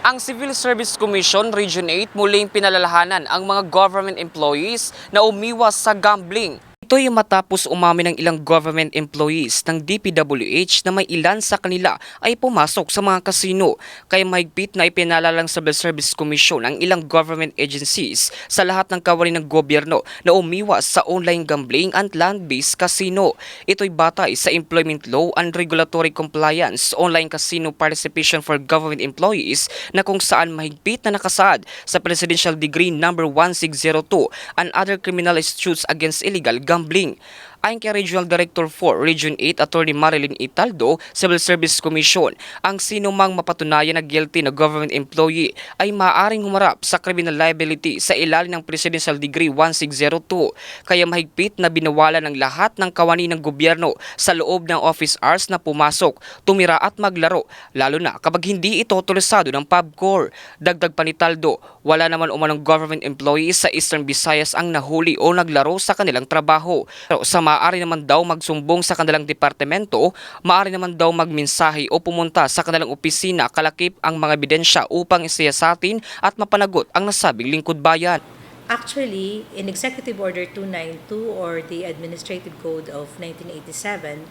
Ang Civil Service Commission Region 8 muling pinalalahanan ang mga government employees na umiwas sa gambling. Ito ay matapos umamin ng ilang government employees ng DPWH na may ilan sa kanila ay pumasok sa mga kasino. Kaya mahigpit na ipinalalang Civil Service Commission ang ilang government agencies sa lahat ng kawani ng gobyerno na umiwas sa online gambling at land-based casino. Ito'y batay sa Employment Law and Regulatory Compliance Online Casino Participation for Government Employees na kung saan mahigpit na nakasaad sa Presidential Decree number 1602 and other criminal statutes against illegal gambling. gambling. Ayon kay Regional Director 4, Region 8, Attorney Marilyn Italdo, Civil Service Commission, ang sino mang mapatunayan na guilty na government employee ay maaaring humarap sa criminal liability sa ilalim ng Presidential Decree 1602. Kaya mahigpit na binawalan ng lahat ng kawani ng gobyerno sa loob ng office hours na pumasok, tumira at maglaro, lalo na kapag hindi ito tulisado ng PubCore. Dagdag pa ni Taldo, wala naman umanong government employees sa Eastern Visayas ang nahuli o naglaro sa kanilang trabaho. Pero sa maaari naman daw magsumbong sa kanilang departamento, maaari naman daw magmensahe o pumunta sa kanilang opisina kalakip ang mga ebidensya upang isiyasatin at mapanagot ang nasabing lingkod bayan. Actually, in Executive Order 292 or the Administrative Code of 1987,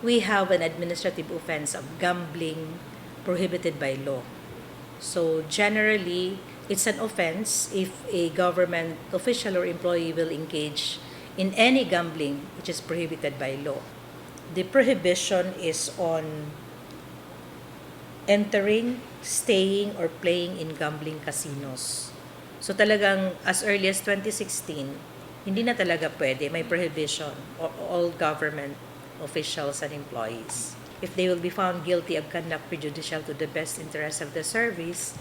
we have an administrative offense of gambling prohibited by law. So generally, it's an offense if a government official or employee will engage in any gambling which is prohibited by law. The prohibition is on entering, staying, or playing in gambling casinos. So talagang as early as 2016, hindi na talaga pwede, may prohibition all government officials and employees. If they will be found guilty of conduct prejudicial to the best interest of the service,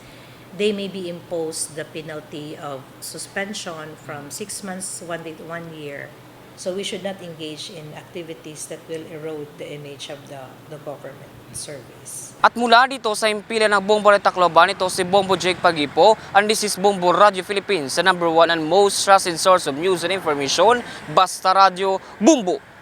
they may be imposed the penalty of suspension from six months one day to one year. So we should not engage in activities that will erode the image of the, the government service. At mula dito sa impila ng Bombo Tacloban, ito si Bombo Jake Pagipo and this is Bombo Radio Philippines, the number one and most trusted source of news and information, Basta Radio, Bumbo!